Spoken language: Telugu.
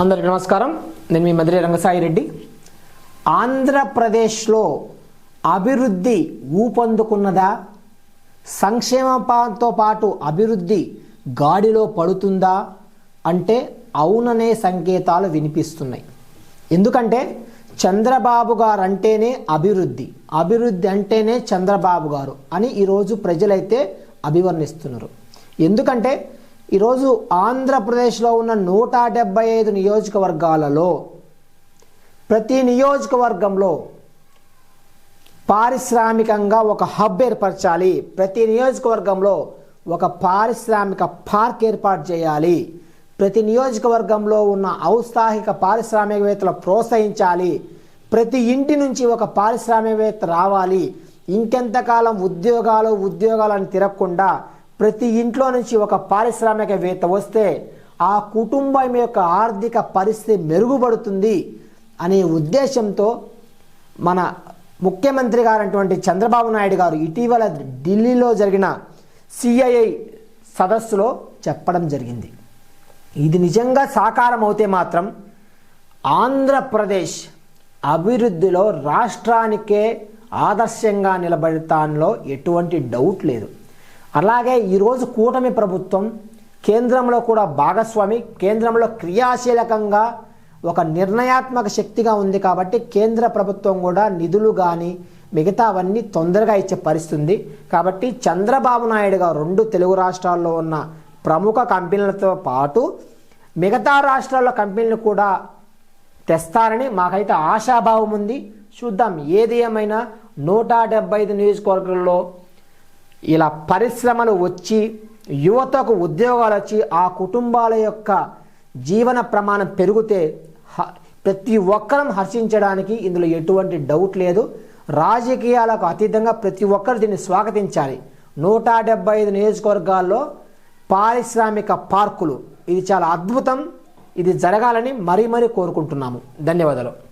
అందరికి నమస్కారం. నేను మీ మధురి రంగసాయి రెడ్డి ఆంధ్రప్రదేశ్లో అభివృద్ధి ఊపందుకున్నదా? సంక్షేమంతో పాటు అభివృద్ధి గాడిలో పడుతుందా? అంటే అవుననే సంకేతాలు వినిపిస్తున్నాయి. ఎందుకంటే చంద్రబాబు గారు అంటేనే అభివృద్ధి. అభివృద్ధి అంటేనే చంద్రబాబు గారు అని ఈరోజు ప్రజలైతే అభివర్ణిస్తున్నారు. ఎందుకంటే ఈరోజు ఆంధ్రప్రదేశ్లో ఉన్న నూట డెబ్బై ఐదు నియోజకవర్గాలలో ప్రతి నియోజకవర్గంలో పారిశ్రామికంగా ఒక హబ్ ఏర్పరచాలి. ప్రతి నియోజకవర్గంలో ఒక పారిశ్రామిక పార్క్ ఏర్పాటు చేయాలి. ప్రతి నియోజకవర్గంలో ఉన్న ఔత్సాహిక పారిశ్రామికవేత్తలు ప్రోత్సహించాలి. ప్రతి ఇంటి నుంచి ఒక పారిశ్రామికవేత్త రావాలి. ఇంకెంతకాలం ఉద్యోగాలు ఉద్యోగాలను తిరగకుండా ప్రతి ఇంట్లో నుంచి ఒక పారిశ్రామికవేత్త వస్తే ఆ కుటుంబం యొక్క ఆర్థిక పరిస్థితి మెరుగుపడుతుంది అనే ఉద్దేశంతో మన ముఖ్యమంత్రి గారైనటువంటి చంద్రబాబు నాయుడు గారు ఇటీవల ఢిల్లీలో జరిగిన సిఐఐ సదస్సులో చెప్పడం జరిగింది. ఇది నిజంగా సాకారం అవుతే మాత్రం ఆంధ్రప్రదేశ్ అభివృద్ధిలో రాష్ట్రానికే ఆదర్శంగా నిలబడతానిలో ఎటువంటి డౌట్ లేదు. అలాగే ఈరోజు కూటమి ప్రభుత్వం కేంద్రంలో కూడా భాగస్వామి కేంద్రంలో క్రియాశీలకంగా ఒక నిర్ణయాత్మక శక్తిగా ఉంది కాబట్టి కేంద్ర ప్రభుత్వం కూడా నిధులు కానీ మిగతావన్నీ తొందరగా ఇచ్చే పరిస్థితుంది. కాబట్టి చంద్రబాబు నాయుడు గారు రెండు తెలుగు రాష్ట్రాల్లో ఉన్న ప్రముఖ కంపెనీలతో పాటు మిగతా రాష్ట్రాల్లో కంపెనీలు కూడా తెస్తారని మాకైతే ఆశాభావం ఉంది. చూద్దాం ఏది ఏమైనా నూట డెబ్బై ఐదు నియోజకవర్గాల్లో ఇలా పరిశ్రమలు వచ్చి యువతకు ఉద్యోగాలు వచ్చి ఆ కుటుంబాల యొక్క జీవన ప్రమాణం పెరిగితే హ- ప్రతి ఒక్కరం హర్షించడానికి ఇందులో ఎటువంటి డౌట్ లేదు. రాజకీయాలకు అతీతంగా ప్రతి ఒక్కరు దీన్ని స్వాగతించాలి. నూట డెబ్బై ఐదు నియోజకవర్గాల్లో పారిశ్రామిక పార్కులు. ఇది చాలా అద్భుతం. ఇది జరగాలని మరీ మరీ కోరుకుంటున్నాము. ధన్యవాదాలు.